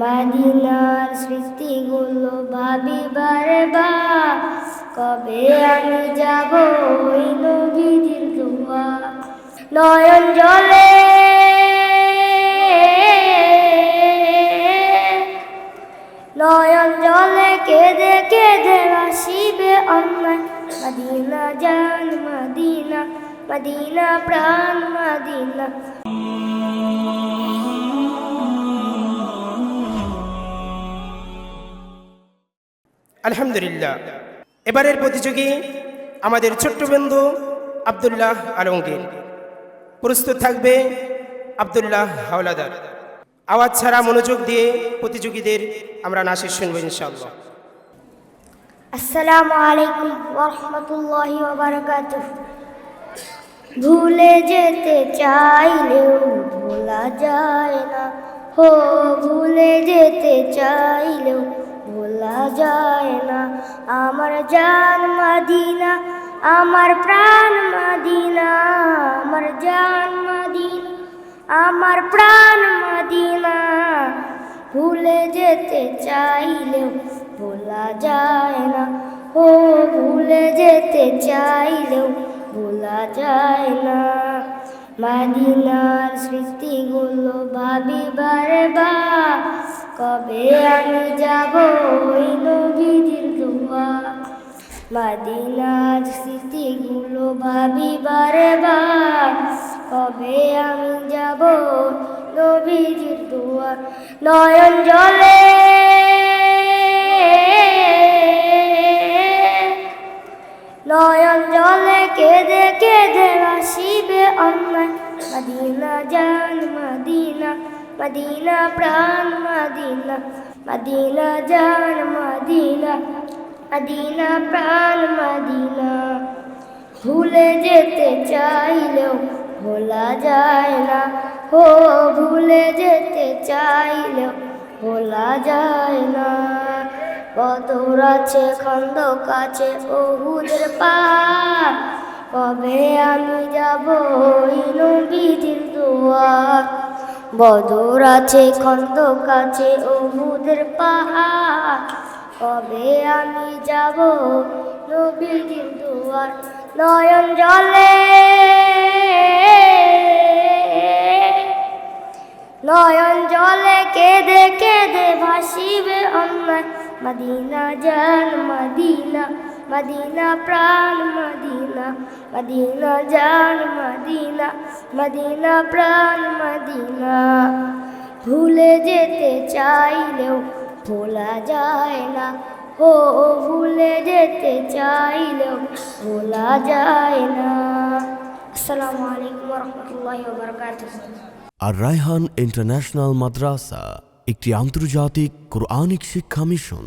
মাদিনার স্মৃতিগুলো ভাবি বারে বার কবে আমি যাব ওই নবীজির দুয়া? নয়ন জলে নয়ন জলে কেঁদে কেঁদে আসিবে অন্যায়। মদিনা জান, মদিনা মদিনা প্রাণ, মদিনা। আলহামদুলিল্লাহ। এবারের প্রতিযোগী আমাদের ছোট্ট বন্ধু আবদুল্লাহ আলমগীর। প্রস্তুত থাকবে আবদুল্লাহ হাওলাদার। আওয়াজ ছাড়া মনোযোগ দিয়ে প্রতিযোগীদের আমরা নাচের শুনব ইনশাআল্লাহ। আসসালামু আলাইকুম ওরহমতুল্লাহি ওবারাকাতুহ ভুলে যেতে চাইলেও ভোলা যায় না। হো, ভুলে যেতে চাইলেও যায় না। আমার জান মাদিনা, আমার প্রাণ মাদিনা, আমার জান মাদিনা, আমার প্রাণ মাদিনা। ভুলে যেতে চাইলেও ভোলা যায় না। ও, ভুলে যেতে চাইলেও ভোলা যায় না। মাদিনার স্মৃতিগুলো ভাবি কবে আমি যাব ওই নবীজির দুয়া? মাদিনার স্মৃতিগুলো ভাবি বারে বার কবে আমি যাব নবীজির দুয়ার নয়ন জলে নয়ন জলে কেঁদে কেঁদে আসিবে অন্যায়। মদিনা জান মদিনা মদিনা, প্রাণ মদিনা মদিনা জান মদিনা মদিনা প্রাণ মদিনা। ভুলে যেতে চাইলেও ভোলা যায় না, ও ভুলে যেতে চাইলেও ভোলা যায় না। বদর আছে খন্দ কাছে ওহুদের পার। কবে আমি যাব, ওই নবীজির দুয়ার। বদর আছে খন্দ কাছে ওহুদের পাহাড়। কবে আমি যাব নবীজির দুয়ার? নয়ন জলে। নয়ন জলে কেঁদে কেঁদে ভাসিবে অন্যায়। মদিনা জান, মদিনা। মদিনা প্রাণ, মদিনা মদিনা জান, মদিনা মদিনা প্রাণ, মদিনা। ভুলে যেতে চাইলেও ভোলা যায় না, ও ভুলে যেতে চাইলেও ভোলা যায় না। আসসালামু আলাইকুম রহমতুল্লাহি আর রায়হান ইন্টারন্যাশনাল মাদ্রাসা, একটি আন্তর্জাতিক কোরআনিক শিক্ষা মিশন।